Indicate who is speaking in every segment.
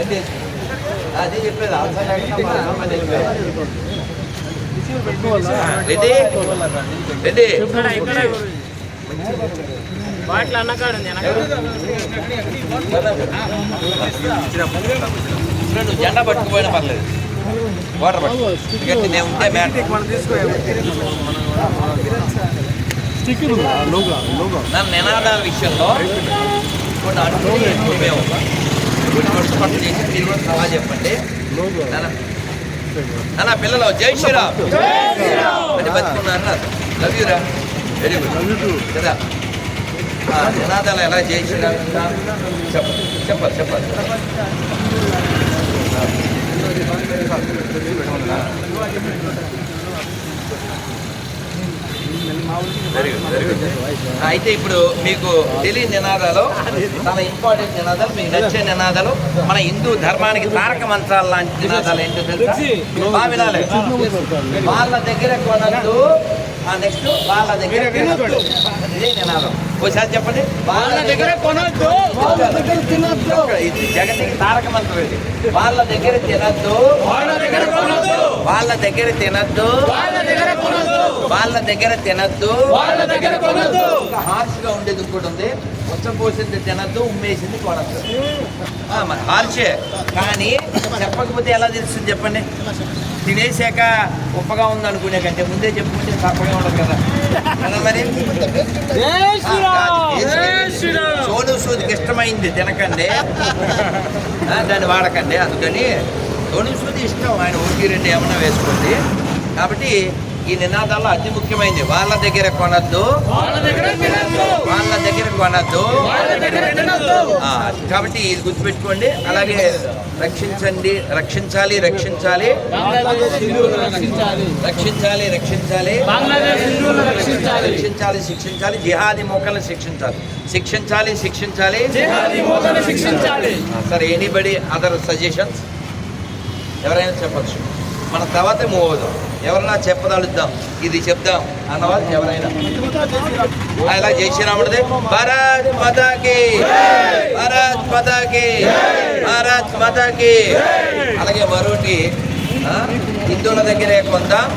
Speaker 1: అంటే అది చెప్పేది రెడ్డి రెడ్డి
Speaker 2: బాటిల్ అన్నకాడు
Speaker 1: జెండా పట్టుకుపోయినా పర్లేదు వాటర్ పట్టు నేను ఉంటే మ్యాటర్ నినాదాల విషయంలో కొన్ని అడుగులు మేము పట్టు చేసి మీరు కూడా చెప్పండి
Speaker 3: లోగా
Speaker 1: పిల్లలు జై శ్రీరామ్ అని బతుకున్నారు లవ్ యూరా వెరీ గుడ్ కదా ఆ, నినాదాలు ఎలా జై శ్రీరామ్ అంటారు? చెప్పాలి చెప్పాలి చెప్పాలి అయితే ఇప్పుడు మీకు తెలియని నినాదాలు చాలా ఇంపార్టెంట్ నినాదాలు మీకు నచ్చే నినాదాలు మన హిందూ ధర్మానికి తారక మంత్రాలు లాంటి నినాదాలు ఏంటో తెలుసా? వాళ్ళ దగ్గర కొనద్దు. నెక్స్ట్ వాళ్ళ దగ్గర తినొద్దు. ఇదే నినాదం. ఒకసారి చెప్పండి. వాళ్ళ దగ్గర
Speaker 2: కొనొద్దు.
Speaker 1: ఇది జగత్కి తారక మంత్రం ఇది. వాళ్ళ దగ్గర తినద్దు.
Speaker 2: వాళ్ళ దగ్గర కొనొద్దు.
Speaker 1: వాళ్ళ దగ్గర తినద్దు.
Speaker 2: వాళ్ళ దగ్గర కొనొద్దు.
Speaker 1: వాళ్ళ దగ్గర తినద్దు.
Speaker 2: వాళ్ళ దగ్గర కొనొద్దు.
Speaker 1: హార్ష్గా ఉండేది ఇంకోటి ఉంది. ఉచ్చపోసింది తినద్దు ఉమ్మేసింది కొనద్దు. హార్షే. కానీ చెప్పకపోతే ఎలా తెలుస్తుంది చెప్పండి? తినేసాక ఉప్పగా ఉంది అనుకునే కంటే ముందే చెప్పుకుంటే తప్పగా ఉండదు కదా. కదా మరి? సోను సూదికి ఇష్టమైంది తినకండి. దాన్ని వాడకండి అందుకని సోను సూది ఇష్టం ఆయన ఒకటి రెండు ఏమన్నా వేసుకోండి. కాబట్టి ఈ నినాదాల్లో అతి ముఖ్యమైనది వాళ్ళ దగ్గర కొనద్దు.
Speaker 2: వాళ్ళ దగ్గర
Speaker 1: కొనద్దు. కాబట్టి ఇది గుర్తుపెట్టుకోండి. అలాగే రక్షించండి. రక్షించాలి రక్షించాలి.
Speaker 2: రక్షించాలి.
Speaker 1: రక్షించాలి రక్షించాలి. శిక్షించాలి. జిహాది మొక్కలను శిక్షించాలి. శిక్షించాలి శిక్షించాలి. సరే ఎనీబడి అదర్ సజెషన్స్ ఎవరైనా చెప్పచ్చు. మన తర్వాత మూవ్ అవుదాం. ఎవరైనా చెప్పదలుద్దాం. ఇది చెప్దాం అన్నవాళ్ళు ఎవరైనా. అలా ఇలా చేసినాముడిది భారత్ మాతాకి. భారత్ మాతాకి. భారత్ మాతాకి. అలాగే మరొకటి హిందువుల దగ్గరే కొందాం.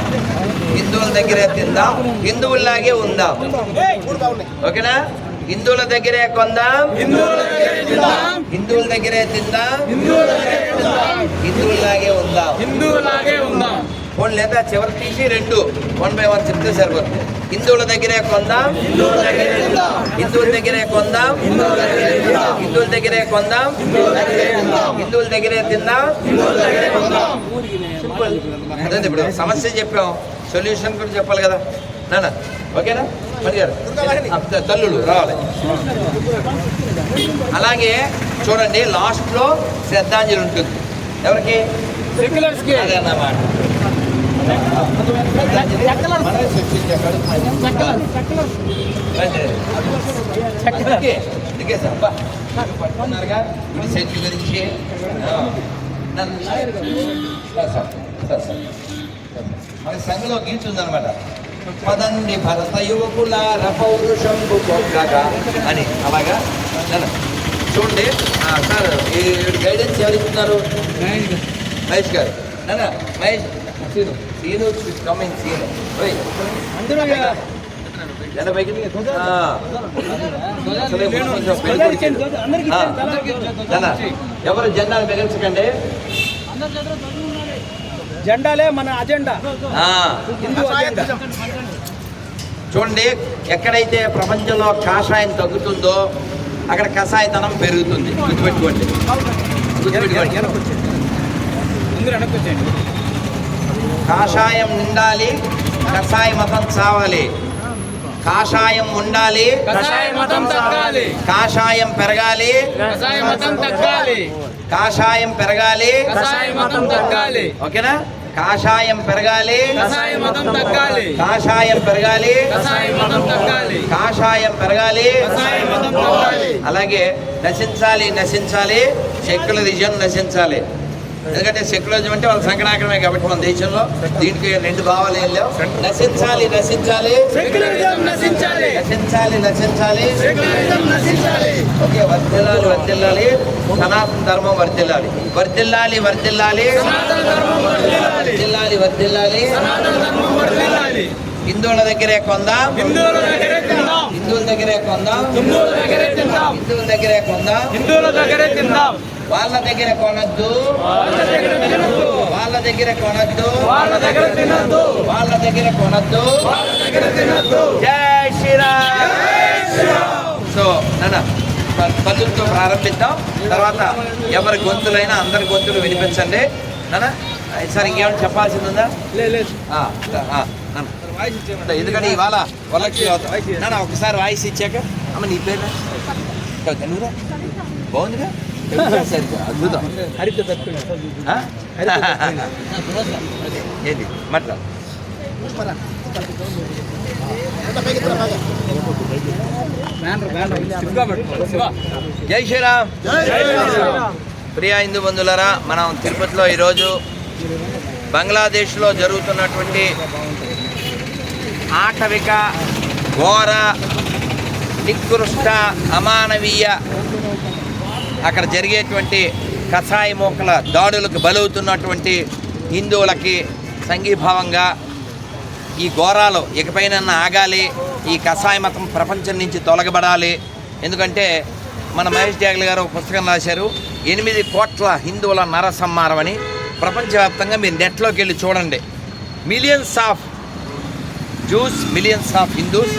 Speaker 1: హిందువుల దగ్గరే తిందాం. హిందువుల్లాగే ఉందాం. ఓకేనా? హిందువుల దగ్గరే కొందాం హిందువుల దగ్గరే తిందాం హిందువుల్లాగే ఉందాం
Speaker 2: హిందువులాగే ఉందాం
Speaker 1: ఫోన్ లేదా చివరి తీసి రెండు వన్ బై వన్ చెప్తే సరిపోతుంది హిందువుల దగ్గరే కొందాం హిందువుల దగ్గరే కొందాం హిందువుల దగ్గరే కొందాం హిందువుల దగ్గరే తిందాం సింపుల్ అదే ఇప్పుడు సమస్య చెప్పాం సొల్యూషన్ కూడా చెప్పాలి కదా నాన్న ఓకేనా? మరి గారు ఆ, త- తల్లులు రావాలి. అలాగే చూడండి లాస్ట్లో శ్రద్ధాంజలి ఉంటుంది. ఎవరికి? అన్నమాట. పట్టుకున్నారుగా. ఇప్పుడు సెంచు గురించి. ఆ, నన్ను సార్, సార్, సార్, సార్. మన సంఘంలో గీత ఉందన్నమాట. పదండి భరత యువకుల రపౌరుషం అని. అలాగా? చూడండి. సార్ ఈ గైడెన్స్ ఎవరు ఇస్తున్నారు? మహేష్ గారు. నాన్న Mahesh. Scene. Scene coming scene. ఎవరు జెండాలు మిగల్చకండి
Speaker 2: జెండాలే మన అజెండా.
Speaker 1: ఆ.
Speaker 2: హిందూ అజెండా.
Speaker 1: చూడండి ఎక్కడైతే ప్రపంచంలో కాషాయం తగ్గుతుందో అక్కడ కషాయతనం పెరుగుతుంది. గుర్తుపెట్టుకోండి. కాషాయం ఉండాలి కషాయ మతం చావాలి. కాషాయం ఉండాలి
Speaker 2: కషాయ మతం తగ్గాలి.
Speaker 1: కాషాయం పెరగాలి.
Speaker 2: కషాయ మతం తగ్గాలి.
Speaker 1: కాషాయం పెరగాలి.
Speaker 2: కషాయ మతం తగ్గాలి.
Speaker 1: ఓకేనా? కాషాయం పెరగాలి.
Speaker 2: కషాయ మతం తగ్గాలి.
Speaker 1: కాషాయం పెరగాలి.
Speaker 2: కషాయ మతం తగ్గాలి.
Speaker 1: కాషాయం పెరగాలి. అలాగే నశించాలి నశించాలి. సెక్యులరిజం నశించాలి. ఎందుకంటే సెక్యులరిజం అంటే వాళ్ళ సంకనాకరమే కాబట్టి మన దేశంలో దీనికి రెండు భావాలు ఏం లేవు. నశించాలి నశించాలి.
Speaker 2: నశించాలి.
Speaker 1: నశించాలి నశించాలి. ఓకే వర్ధిల్లాలి వర్ధిల్లాలి. సనాతన ధర్మం వర్ధిల్లాలి. వర్ధిల్లాలి వర్ధిల్లాలి. వర్ధిల్లాలి. వర్ధిల్లాలి. హిందువుల దగ్గరే కొందాం.
Speaker 2: హిందువుల దగ్గరే తిందాం.
Speaker 1: హిందువుల దగ్గరే కొందాం.
Speaker 2: హిందువుల దగ్గరే తిందాం.
Speaker 1: హిందువుల దగ్గరే కొందాం.
Speaker 2: హిందువుల దగ్గరే తిందాం.
Speaker 1: వాళ్ళ దగ్గర కొనద్దు.
Speaker 2: వాళ్ళ దగ్గర తినద్దు.
Speaker 1: వాళ్ళ దగ్గర కొనద్దు.
Speaker 2: వాళ్ళ దగ్గర తినద్దు.
Speaker 1: వాళ్ళ దగ్గర కొనద్దు.
Speaker 2: వాళ్ళ దగ్గర తినద్దు.
Speaker 1: జై శ్రీరామ్. సో నాన్న ప- పద్దులతో ప్రారంభిద్దాం. తర్వాత ఎవరి గొంతులైనా అందరి గొంతులు వినిపించండి. నాన్న ఈసారి ఇంకేమైనా చెప్పాల్సింది ఉందా నాన్న. ఎందుకంటే ఇవాళ వరలక్ష్మి అవుతాం నాన్న ఒకసారి వాయిస్ ఇచ్చాక. అమ్మ నీ పేరు? నువ్వురా బాగుందిగా? సరే అద్భుతం ఆ? ఏంటి జై శ్రీరామ్ ప్రియ హిందూ బంధువులరా మనం తిరుపతిలో ఈరోజు బంగ్లాదేశ్లో జరుగుతున్నటువంటి ఆటవిక ఘోర నికృష్ట అమానవీయ అక్కడ జరిగేటువంటి కషాయ మోకల దాడులకు బలవుతున్నటువంటి హిందువులకి సంఘీభావంగా ఈ ఘోరాలు ఇకపైన ఆగాలి ఈ కషాయ మతం ప్రపంచం నుంచి తొలగబడాలి. ఎందుకంటే మన మహేష్ జాగల్ గారు ఒక పుస్తకం రాశారు ఎనిమిది కోట్ల హిందువుల నరసంహారం అని. ప్రపంచవ్యాప్తంగా మీరు నెట్లోకి వెళ్ళి చూడండి. Millions of Jews millions of Hindus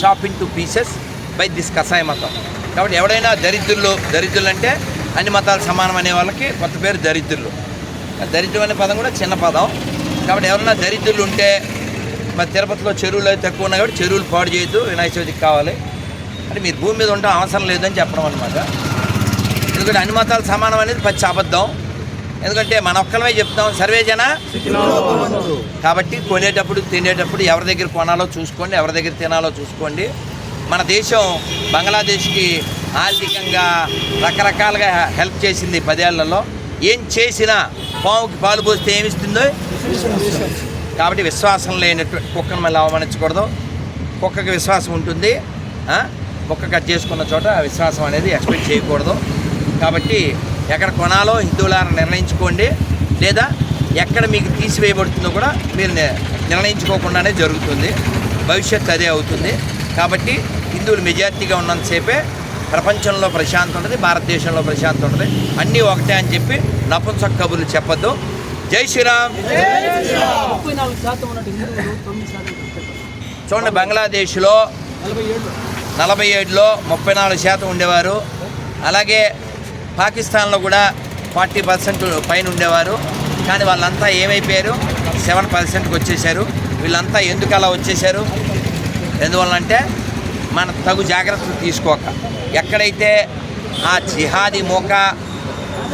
Speaker 1: chopped in two pieces by this కషాయ మతం. కాబట్టి ఎవడైనా దరిద్రులు దరిద్రులు అంటే అన్ని మతాలు సమానం అనే వాళ్ళకి కొత్త పేరు దరిద్రులు. దరిద్రం అనే పదం కూడా చిన్న పదం. కాబట్టి ఎవరైనా దరిద్రులు ఉంటే మరి తిరుపతిలో చెరువులు అయితే తక్కువ ఉన్నాయి కాబట్టి చెరువులు పాడు చేయొద్దు వినాయక చవితికి కావాలి. అంటే మీరు భూమి మీద ఉండడం అవసరం లేదని చెప్పడం అనమాట ఎందుకంటే అన్ని మతాలు సమానం అనేది పచ్చి అబద్ధం. ఎందుకంటే మన ఒక్కలమే చెప్తాం సర్వే జన కాబట్టి కొనేటప్పుడు తినేటప్పుడు ఎవరి దగ్గర కొనాలో చూసుకోండి ఎవరి దగ్గర తినాలో చూసుకోండి. మన దేశం బంగ్లాదేశ్కి ఆర్థికంగా రకరకాలుగా హెల్ప్ చేసింది పదేళ్ళలో. ఏం చేసినా పావుకి పాలు పోస్తే ఏమిస్తుందో? కాబట్టి విశ్వాసం లేనటువంటి కుక్కను మళ్ళీ అవమానించకూడదు. కుక్కకి విశ్వాసం ఉంటుంది. కుక్క కట్ చేసుకున్న చోట ఆ విశ్వాసం అనేది ఎక్స్పెక్ట్ చేయకూడదు. కాబట్టి ఎక్కడ కొనాలో హిందువులారా నిర్ణయించుకోండి. లేదా ఎక్కడ మీకు తీసివేయబడుతుందో కూడా మీరు ని- నిర్ణయించుకోకుండానే జరుగుతుంది. భవిష్యత్తు అదే అవుతుంది. కాబట్టి హిందువులు మెజార్టీగా ఉన్నంతసేపే ప్రపంచంలో ప్రశాంతం ఉంటుంది భారతదేశంలో ప్రశాంతం ఉంటుంది. అన్నీ ఒకటే అని చెప్పి నపుంసక్ కబుర్లు చెప్పొద్దు. జై శ్రీరామ్. చూడండి బంగ్లాదేశ్లో
Speaker 3: నలభై
Speaker 1: ఏడులో. ముప్పై నాలుగు శాతం ఉండేవారు. అలాగే పాకిస్తాన్లో కూడా ఫార్టీ పర్సెంట్ పైన ఉండేవారు. కానీ వాళ్ళంతా ఏమైపోయారు? సెవెన్ పర్సెంట్కి వచ్చేసారు వీళ్ళంతా ఎందుకు అలా వచ్చేసారు ఎందువల్లంటే మన తగు జాగ్రత్తలు తీసుకోక. ఎక్కడైతే ఆ జిహాది మోక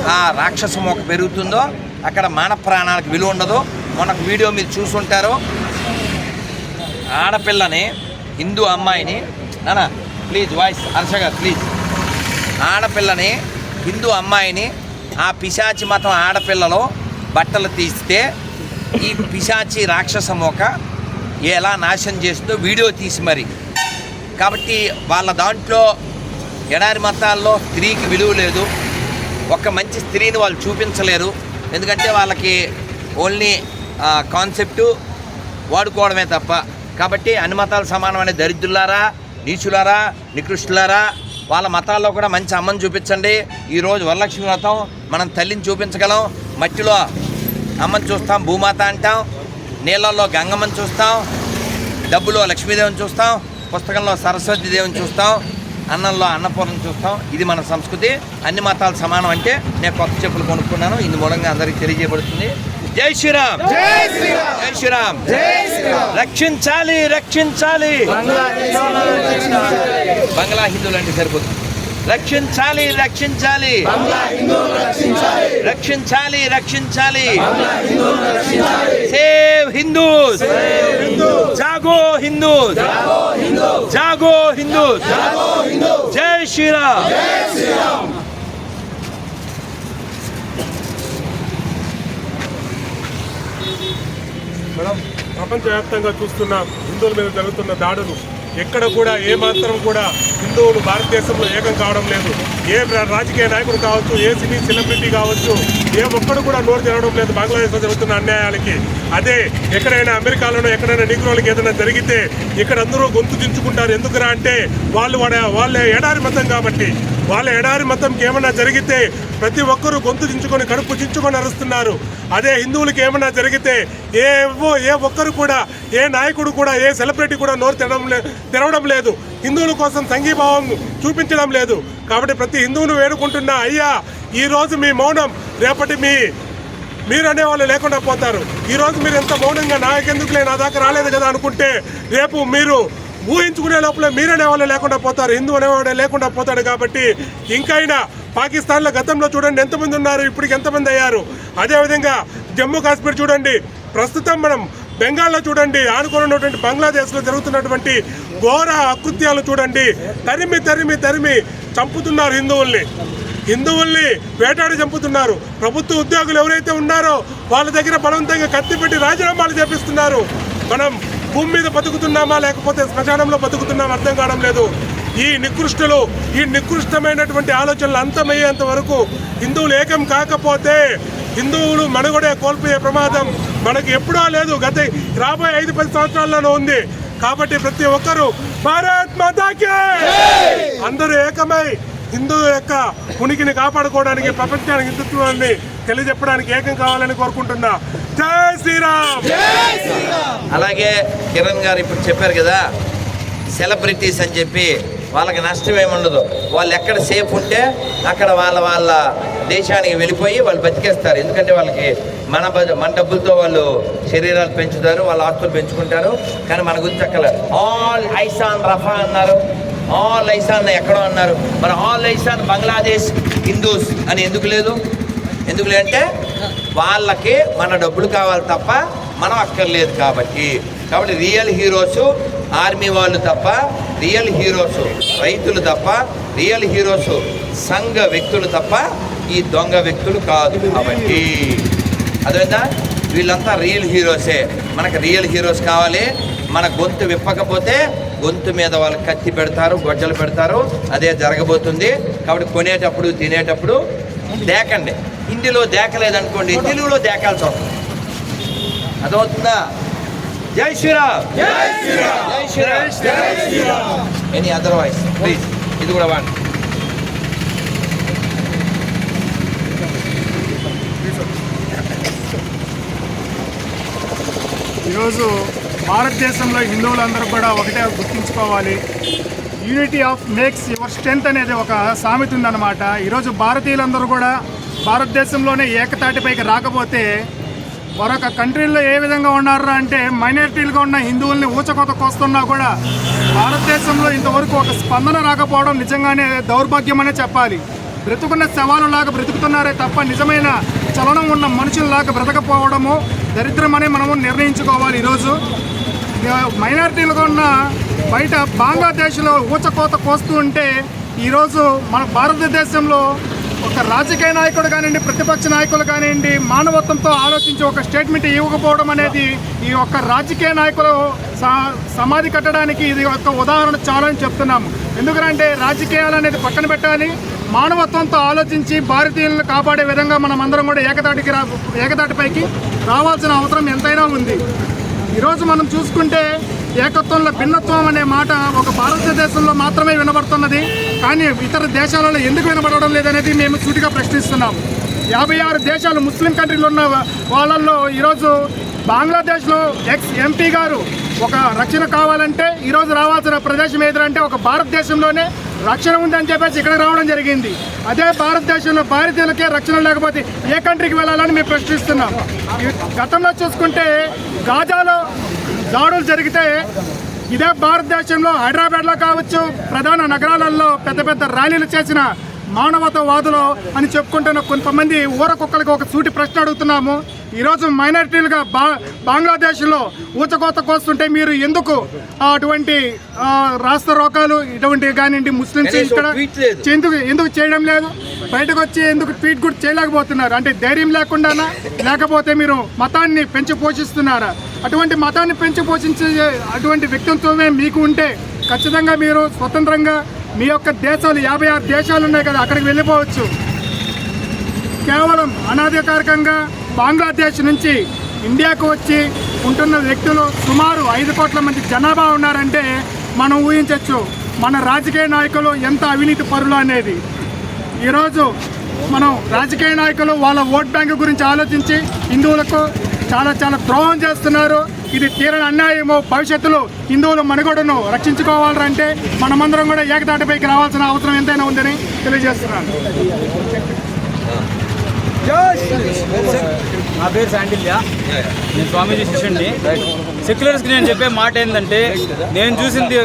Speaker 1: ఆ రాక్షస మోక పెరుగుతుందో అక్కడ మాన ప్రాణాలకు విలువ ఉండదు. మనకు వీడియో మీరు చూసుంటారు. ఆడపిల్లని హిందూ అమ్మాయిని నానా ప్లీజ్ వాయిస్ హర్షగా ప్లీజ్. ఆడపిల్లని హిందూ అమ్మాయిని ఆ పిశాచి మతం ఆడపిల్లలో బట్టలు తీస్తే ఈ పిశాచి రాక్షస మోక ఎలా నాశనం చేస్తుందో వీడియో తీసి మరి. కాబట్టి వాళ్ళ దాంట్లో ఎడారి మతాల్లో స్త్రీకి విలువ లేదు. ఒక మంచి స్త్రీని వాళ్ళు చూపించలేరు. ఎందుకంటే వాళ్ళకి ఓన్లీ కాన్సెప్టు వాడుకోవడమే తప్ప. కాబట్టి అన్ని మతాలు సమానమైన దరిద్రులారా నీచులారా నికృష్టులారా వాళ్ళ మతాల్లో కూడా మంచి అమ్మని చూపించండి. ఈరోజు వరలక్ష్మి వ్రతం మనం తల్లిని చూపించగలం. మట్టిలో అమ్మని చూస్తాం భూమాత అంటాం. నీళ్ళల్లో గంగమ్మని చూస్తాం డబ్బులో లక్ష్మీదేవిని చూస్తాం పుస్తకంలో సరస్వతి దేవిని చూస్తాం అన్నంలో అన్నపూర్ణం చూస్తాం. ఇది మన సంస్కృతి. అన్ని మతాలు సమానం అంటే నేను కొత్త చెప్పులు కొనుక్కున్నాను. ఇందు మూలంగా అందరికీ తెలియజేయబడుతుంది. జై శ్రీరామ్! జై శ్రీరామ్! రక్షించాలి రక్షించాలి! బంగ్లా హిందువులు అంటే సరిపోతుంది. రక్షించాలి రక్షించాలి. రక్షించాలి రక్షించాలి. సేవ్ హిందూ జాగో హిందూ జాగో హిందూ జై శ్రీరామ్.
Speaker 4: మేడం ప్రపంచవ్యాప్తంగా చూస్తున్న హిందువుల మీద జరుగుతున్న దాడులు ఎక్కడ కూడా ఏ మాత్రం కూడా హిందువులు భారతదేశంలో ఏకం కావడం లేదు. ఏ రాజకీయ నాయకుడు కావచ్చు ఏ సినీ సెలబ్రిటీ కావచ్చు ఏ ఒక్కడు కూడా నోరు తెరవడం లేదు బంగ్లాదేశ్లో జరుగుతున్న అన్యాయాలకి. అదే ఎక్కడైనా అమెరికాలోనో ఎక్కడైనా నిగ్రోలకి ఏదైనా జరిగితే ఇక్కడ అందరూ గొంతు దించుకుంటారు. ఎందుకురా అంటే వాళ్ళు వాడ వాళ్ళ ఎడారి మతం కాబట్టి. వాళ్ళ ఎడారి మతంకి ఏమన్నా జరిగితే ప్రతి ఒక్కరూ గొంతు దించుకొని కడుపు దించుకొని అరుస్తున్నారు. అదే హిందువులకి ఏమన్నా జరిగితే ఏ ఏ ఒక్కరు కూడా ఏ నాయకుడు కూడా ఏ సెలబ్రిటీ కూడా నోరు తెరడం లే తెరవడం లేదు. హిందువుల కోసం సంఘీభావం చూపించడం లేదు. కాబట్టి ప్రతి హిందువును వేడుకుంటున్నా అయ్యా ఈ రోజు మీ మౌనం రేపటి మీ మీరు అనేవాళ్ళు లేకుండా పోతారు. ఈరోజు మీరు ఎంత మౌనంగా నాయకెందుకులే నా దాకా రాలేదు కదా అనుకుంటే రేపు మీరు ఊహించుకునే లోపల మీరనేవాళ్ళు లేకుండా పోతారు. హిందూ అనేవాడే లేకుండా పోతాడు కాబట్టి ఇంకైనా పాకిస్తాన్లో గతంలో చూడండి ఎంతమంది ఉన్నారు ఇప్పటికి ఎంతమంది అయ్యారు. అదేవిధంగా జమ్మూ కాశ్మీర్ చూడండి ప్రస్తుతం మనం బెంగాల్లో చూడండి ఆనుకొని ఉన్నటువంటి బంగ్లాదేశ్లో జరుగుతున్నటువంటి ఘోర అకృత్యాలు చూడండి. తరిమి తరిమి తరిమి చంపుతున్నారు హిందువుల్ని. హిందువుల్ని వేటాడి చంపుతున్నారు. ప్రభుత్వ ఉద్యోగులు ఎవరైతే ఉన్నారో వాళ్ళ దగ్గర బలవంతంగా కత్తిపెట్టి రాజీనామాలు చేపిస్తున్నారు. మనం భూమి మీద బతుకుతున్నామా లేకపోతే శ్మశానంలో బతుకుతున్నామా అర్థం కావడం లేదు. ఈ నికృష్టులు ఈ నికృష్టమైనటువంటి ఆలోచనలు అంతమయ్యేంత వరకు హిందువులు ఏకం కాకపోతే హిందువులు మనుగడే కోల్పోయే ప్రమాదం మనకి ఎప్పుడో లేదు. గత రాబోయే ఐదు పది సంవత్సరాల్లోనూ ఉంది. కాబట్టి ప్రతి ఒక్కరూ భారత్ మాతాకే! అందరూ ఏకమై హిందూ యొక్క ఉనికిని కాపాడుకోవడానికి ప్రపంచానికి హిందుత్వాన్ని తెలియజెప్పడానికి ఏకం కావాలని కోరుకుంటున్నా. జై శ్రీరామ్!
Speaker 1: అలాగే కిరణ్ గారు ఇప్పుడు చెప్పారు కదా సెలబ్రిటీస్ అని చెప్పి వాళ్ళకి నష్టం ఏముండదు వాళ్ళు ఎక్కడ సేఫ్ ఉంటే అక్కడ వాళ్ళ వాళ్ళ దేశానికి వెళ్ళిపోయి వాళ్ళు బతికేస్తారు. ఎందుకంటే వాళ్ళకి మన బ- మన డబ్బులతో వాళ్ళు శరీరాలు పెంచుతారు వాళ్ళ ఆస్తులు పెంచుకుంటారు. కానీ మన గురించి అక్కడ ఆల్ ఐసాన్ రఫా అన్నారు. ఆల్ ఐసాన్ ఎక్కడో అన్నారు. మరి ఆల్ ఐసాన్ బంగ్లాదేశ్ హిందూస్ అని ఎందుకు లేదు? ఎందుకు లేదంటే వాళ్ళకి మన డబ్బులు కావాలి తప్ప మనం అక్కర్లేదు కాబట్టి. కాబట్టి రియల్ హీరోస్ ఆర్మీ వాళ్ళు తప్ప రియల్ హీరోస్ రైతులు తప్ప రియల్ హీరోస్ సంఘ వ్యక్తులు తప్ప ఈ దొంగ వ్యక్తులు కాదు కాబట్టి. అదేవిధంగా వీళ్ళంతా రియల్ హీరోసే. మనకు రియల్ హీరోస్ కావాలి మన గొంతు విప్పకపోతే గొంతు మీద వాళ్ళు కత్తి పెడతారు గొడ్డలు పెడతారు. అదే జరగబోతుంది. కాబట్టి కొనేటప్పుడు తినేటప్పుడు దేకండి. హిందీలో దేకలేదనుకోండి. తెలుగులో దేకాల్సి వస్తుంది. అదవుతుందా జై శ్రీరామ్. జై శ్రీరామ్. ఎనీ అదర్వైజ్ ప్లీజ్ ఇది కూడా వాడండి.
Speaker 5: ఈరోజు భారతదేశంలో హిందువులందరూ కూడా ఒకటే గుర్తుంచుకోవాలి. Unity of makes your strength అనేది ఒక సామెత ఉందన్నమాట. ఈరోజు భారతీయులందరూ కూడా భారతదేశంలోనే ఏకతాటిపైకి రాకపోతే మరొక కంట్రీల్లో ఏ విధంగా ఉన్నారా అంటే మైనారిటీలుగా ఉన్న హిందువుల్ని ఊచకోత కోస్తున్నా కూడా భారతదేశంలో ఇంతవరకు ఒక స్పందన రాకపోవడం నిజంగానే దౌర్భాగ్యమనే చెప్పాలి. బ్రతుకున్న శవాలలాగా బ్రతుకుతున్నారే తప్ప నిజమైన చలనం ఉన్న మనుషుల్లాగా బ్రతకపోవడము దరిద్రమనే మనము నిర్ణయించుకోవాలి ఈరోజు. మైనారిటీలుగా ఉన్న బయట బంగ్లాదేశ్లో ఊచకోత కోస్తూ ఉంటే ఈరోజు మన భారతదేశంలో ఒక రాజకీయ నాయకుడు కానివ్వండి ప్రతిపక్ష నాయకులు కానివ్వండి మానవత్వంతో ఆలోచించి ఒక స్టేట్మెంట్ ఇవ్వకపోవడం అనేది ఈ యొక్క రాజకీయ నాయకులు స- సమాధి కట్టడానికి ఇది ఒక ఉదాహరణ చాలని చెప్తున్నాము. ఎందుకంటే రాజకీయాలు అనేది పక్కన పెట్టాలి మానవత్వంతో ఆలోచించి భారతీయులను కాపాడే విధంగా మనం అందరం కూడా ఏకతాటికి రా ఏకతాటిపైకి రావాల్సిన అవసరం ఎంతైనా ఉంది. ఈరోజు మనం చూసుకుంటే ఏకత్వంలో భిన్నత్వం అనే మాట ఒక భారతదేశంలో మాత్రమే వినబడుతున్నది. కానీ ఇతర దేశాలలో ఎందుకు వినబడడం లేదనేది మేము సూటిగా ప్రశ్నిస్తున్నాం. యాభై ఆరు దేశాలు ముస్లిం కంట్రీలు ఉన్న వాళ్ళల్లో ఈరోజు బంగ్లాదేశ్లో ఎక్స్ ఎంపీ గారు ఒక రక్షణ కావాలంటే ఈరోజు రావాల్సిన ప్రదేశం ఏదంటే ఒక భారతదేశంలోనే రక్షణ ఉందని చెప్పేసి ఇక్కడ రావడం జరిగింది. అదే భారతదేశంలో భారతీయులకే రక్షణ లేకపోతే ఏ కంట్రీకి వెళ్ళాలని మేము ప్రశ్నిస్తున్నాం. గతంలో చూసుకుంటే గాజాలో దాడులు జరిగితే ఇదే భారతదేశంలో హైదరాబాద్లో కావచ్చు ప్రధాన నగరాలలో పెద్ద పెద్ద ర్యాలీలు చేసిన మానవతావాదులు అని చెప్పుకుంటున్న కొంతమంది ఊరకొక్కరికి ఒక సూటి ప్రశ్న అడుగుతున్నాము. ఈరోజు మైనారిటీలుగా బా బంగ్లాదేశ్లో ఊచకోత కోస్తుంటే మీరు ఎందుకు అటువంటి రాష్ట్ర రోకాలు ఇటువంటివి కానివ్వండి ముస్లిమ్స్
Speaker 1: కనీసం
Speaker 5: ఇక్కడ. ఎందుకు ఎందుకు చేయడం లేదు? బయటకు వచ్చి ఎందుకు ట్వీట్ కూడా చేయలేకపోతున్నారు? అంటే ధైర్యం లేకుండానా? లేకపోతే మీరు మతాన్ని పెంచి పోషిస్తున్నారా? అటువంటి మతాన్ని పెంచి పోషించే అటువంటి వ్యక్తిత్వమే మీకు ఉంటే ఖచ్చితంగా మీరు స్వతంత్రంగా మీ యొక్క దేశాలు యాభై ఆరు దేశాలు ఉన్నాయి కదా అక్కడికి వెళ్ళిపోవచ్చు. కేవలం అనాధికారికంగా బంగ్లాదేశ్ నుంచి ఇండియాకు వచ్చి ఉంటున్న వ్యక్తులు సుమారు ఐదు కోట్ల మంది జనాభా ఉన్నారంటే మనం ఊహించవచ్చు మన రాజకీయ నాయకులు ఎంత అవినీతి పరులు అనేది. ఈరోజు మనం రాజకీయ నాయకులు వాళ్ళ ఓట్ బ్యాంక్ గురించి ఆలోచించి హిందువులకు చాలా చాలా ద్రోహం చేస్తున్నారు. ఇది తీరని అన్యాయము భవిష్యత్తులో హిందువుల మనుగడను రక్షించుకోవాలంటే మనమందరం కూడా ఏకతాటిపైకి రావాల్సిన అవసరం ఎంతైనా ఉందని తెలియజేస్తున్నాను.
Speaker 6: నా పేరు శాండిల్య. నేను స్వామీజీ శిష్యుడిని సెక్యులర్స్కి నేను చెప్పే మాట ఏంటంటే నేను చూసింది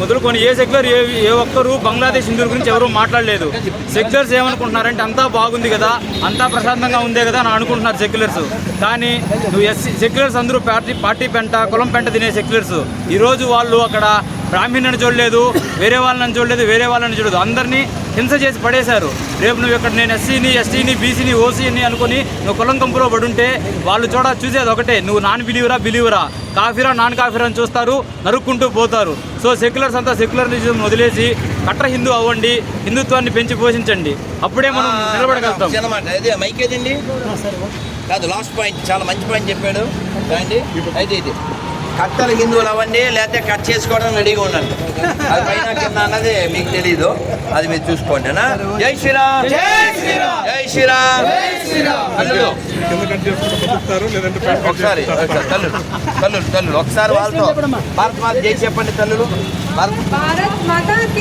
Speaker 6: మొదలుకొని ఏ సెక్యులర్ ఏ ఏ ఒక్కరు బంగ్లాదేశ్ హిందువుల గురించి ఎవరూ మాట్లాడలేదు. సెక్యులర్స్ ఏమనుకుంటున్నారంటే అంతా బాగుంది కదా అంతా ప్రశాంతంగా ఉందే కదా అని అనుకుంటున్నారు సెక్యులర్స్ కానీ నువ్వు ఎస్సీ సెక్యులర్స్ అందరూ పార్టీ పార్టీ పెంట కులం పెంట తినే సెక్యులర్స్ ఈరోజు వాళ్ళు అక్కడ బ్రాహ్మణుని చూడలేదు వేరే వాళ్ళని చూడలేదు వేరే వాళ్ళని చూడలేదు. అందరినీ హింస చేసి పడేశారు. రేపు నువ్వు ఇక్కడ నేను ఎస్సీని ఎస్టీని బీసీని ఓసీని అనుకుని నువ్వు కులం కంపులో పడుంటే వాళ్ళు చూడ చూసేది ఒకటే. నువ్వు నాన్ బిలీవరా బిలీవరా. కాఫీరా నాన్ కాఫీరా అని చూస్తారు నరుక్కుంటూ పోతారు. సో సెక్యులర్స్ అంతా సెక్యులరిజం వదిలేసి కట్ర హిందూ అవ్వండి హిందుత్వాన్ని పెంచి పోషించండి. అప్పుడే మనం నిలబడగలుగుతాం.
Speaker 1: కాదు లాస్ట్ పాయింట్. చాలా మంచి పాయింట్ చెప్పాడు. అయితే ఇది. కట్టలు హిందువులు అవన్నీ లేకపోతే కట్ చేసుకోవడం రెడీగా ఉండండి. అది పైన కింద అన్నది మీకు తెలీదు. అది మీరు చూసుకోండి జై శ్రీరామ్. జై శ్రీరామ్.
Speaker 4: అల్లుడు
Speaker 1: ఒకసారి తల్లు తల్లు తల్లు ఒకసారి వాళ్ళతో భారత్ మాత జై చెప్పండి తల్లు భారత్
Speaker 2: భారత్ భారత్